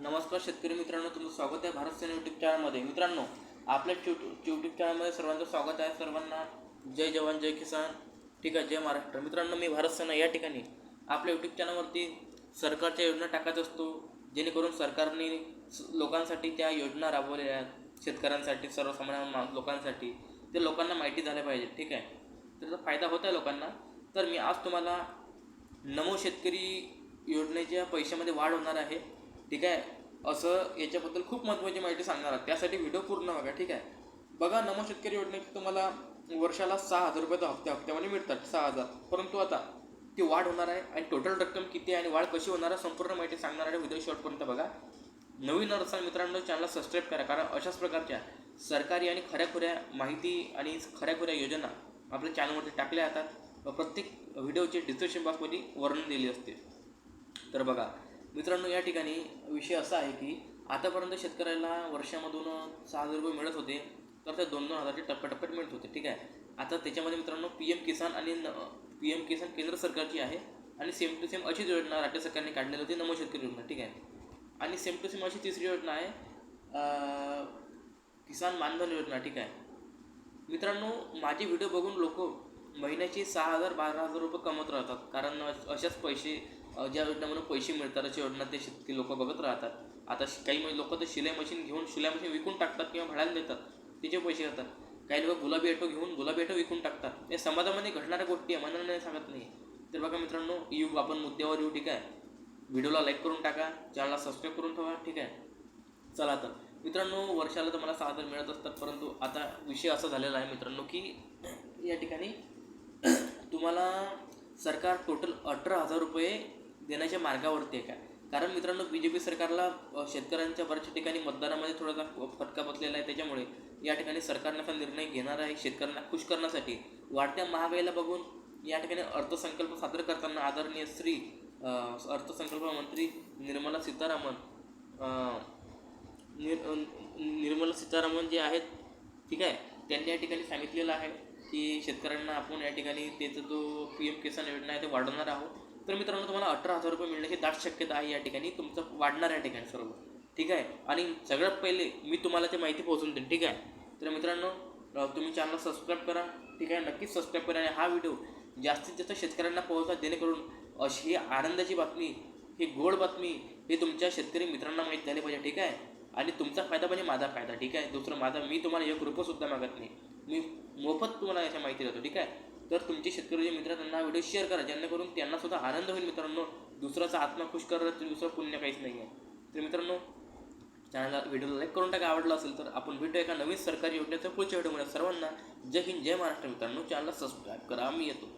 नमस्कार शेतकरी मित्रांनो तुमचं स्वागत आहे भारत सेना यूट्यूब चॅनलमध्ये मित्रांनो आपल्या यूट्यूब चॅनलमध्ये सर्वांचं स्वागत आहे. सर्वांना जय जवान जय किसान. ठीक आहे जय महाराष्ट्र. मित्रांनो मी भारत सेना या ठिकाणी आपल्या यूट्यूब चॅनलवरती सरकारच्या योजना टाकत असतो जेणेकरून सरकारने लोकांसाठी त्या योजना राबवलेल्या आहेत. शेतकऱ्यांसाठी सर्वसामान्य मा- लोकांसाठी. ते लोकांना माहिती झाल्या पाहिजे. ठीक आहे? त्याचा फायदा होत आहे लोकांना. तर मी आज तुम्हाला नमो शेतकरी योजनेच्या पैशामध्ये वाढ होणार आहे. ठीक आहे? असं याच्याबद्दल खूप महत्त्वाची माहिती सांगणार आहात. त्यासाठी व्हिडिओ पूर्ण बघा ठीक आहे? बघा नमो शेतकरी योजनेची तुम्हाला वर्षाला सहा हजार रुपये हप्त्या हप्त्यामध्ये मिळतात सहा हजार. परंतु आता ती वाढ होणार आहे आणि टोटल रक्कम किती आहे आणि वाढ कशी होणार आहे संपूर्ण माहिती सांगणार आहे व्हिडिओ शॉर्टपर्यंत बघा. नवीन असाल मित्रांनो चॅनलला सबस्क्राईब करा कारण अशाच प्रकारच्या सरकारी आणि खऱ्याखुऱ्या माहिती आणि खऱ्याखुऱ्या योजना आपल्या चॅनलवरती टाकल्या जातात. व प्रत्येक व्हिडिओचे डिस्क्रिप्शन बॉक्समध्ये वर्णन दिली असते. तर बघा मित्रांनो या ठिकाणी विषय असा आहे की आतापर्यंत शेतकऱ्याला वर्षामधून सहा हजार रुपये मिळत होते तर ते दोन दोन हजारचे टप्प्याटप्प्यात मिळत होते ठीक आहे? आता त्याच्यामध्ये मित्रांनो पी एम किसान आणि पी एम किसान केंद्र सरकारची आहे आणि सेम टू सेम अशीच योजना राज्य सरकारने काढलेली होती नमो शेतकरी योजना ठीक आहे? आणि सेम टू सेम अशी तिसरी योजना आहे किसान मानधन योजना ठीक आहे? मित्रांनो माझे व्हिडिओ बघून लोक महिन्याचे सहा हजार बारा हजार रुपये कमवत राहतात कारण अशाच पैसे ज्या योजनामधून पैसे मिळतात अशा योजना ते शेतकरी लोक बघत राहतात. आता श- काही लोक तर शिलाई मशीन घेऊन शिलाई मशीन विकून टाकतात किंवा भाड्याला देतात. तिचे पैसे घेतात काही लोक गुलाबी ऑटो घेऊन गुलाबी ऑटो विकून टाकतात. हे समाजामध्ये घडणाऱ्या गोष्टी आहे म्हणून नाही सांगत नाही तर बघा मित्रांनो येऊ आपण मुद्द्यावर येऊ ठीक आहे? व्हिडिओला लाईक करून टाका चॅनलला सबस्क्राईब करून ठेवा ठीक आहे? चला तर. मित्रांनो वर्षाला तर मला सहा हजार मिळत असतात परंतु आता विषय असा झालेला आहे मित्रांनो की या ठिकाणी तुम्हाला सरकार टोटल अठरा हजार रुपये देण्याच्या मार्गावरती आहे का? कारण मित्रांनो बी जे पी सरकारला शेतकऱ्यांच्या बऱ्याचशा ठिकाणी मतदानामध्ये थोडासा फटका बसलेला आहे. त्याच्यामुळे या ठिकाणी सरकारने असा निर्णय घेणार आहे. शेतकऱ्यांना खुश करण्यासाठी वाढत्या महागाईला बघून या ठिकाणी अर्थसंकल्प सादर करताना आदरणीय श्री अर्थसंकल्प मंत्री निर्मला सीतारामन निर निर्मला सीतारामन जे आहेत ठीक आहे त्यांनी या ठिकाणी सांगितलेलं आहे की शेतकऱ्यांना आपण या ठिकाणी त्याचा जो पी एम किसान योजना आहे ते वाढवणार आहोत. तर मित्रांनो तुम्हाला अठरा हजार रुपये मिळण्याची दाट शक्यता आहे या ठिकाणी. तुमचं वाढणार या ठिकाणी सर्व. ठीक आहे? आणि सगळ्यात पहिले मी तुम्हाला ते माहिती पोहोचून देईन. ठीक आहे? तर मित्रांनो तुम्ही चॅनल सबस्क्राईब करा. ठीक आहे? नक्कीच सबस्क्राईब करा. आणि हा व्हिडिओ जास्तीत जास्त शेतकऱ्यांना पोहोचा जेणेकरून अशी ही आनंदाची बातमी ही गोड बातमी हे तुमच्या शेतकरी मित्रांना माहीत झाली पाहिजे. ठीक आहे? आणि तुमचा फायदा म्हणजे माझा फायदा. ठीक आहे? दुसरं माझा मी तुम्हाला एक रुपयेसुद्धा मागत नाही. मी मोफत तुम्हाला याच्या माहिती देतो. ठीक आहे? तर तुमचे शेतकरी जे मित्र त्यांना व्हिडिओ शेअर करा. जेणेकरून त्यांना सुद्धा आनंद होईल मित्रांनो. दुसऱ्याचा आत्मा खुश करा तर दुसरं पुण्य काहीच नाही आहे तर मित्रांनो चॅनलला व्हिडिओला लाईक करून टाका. आवडला असेल तर आपण भेटूया एका नवीन सरकारी योजनेचा पुढच्या व्हिडिओमध्ये सर्वांना जय हिंद जय महाराष्ट्र मित्रांनो. चॅनलला सबस्क्राईब करा. आम्ही येतो.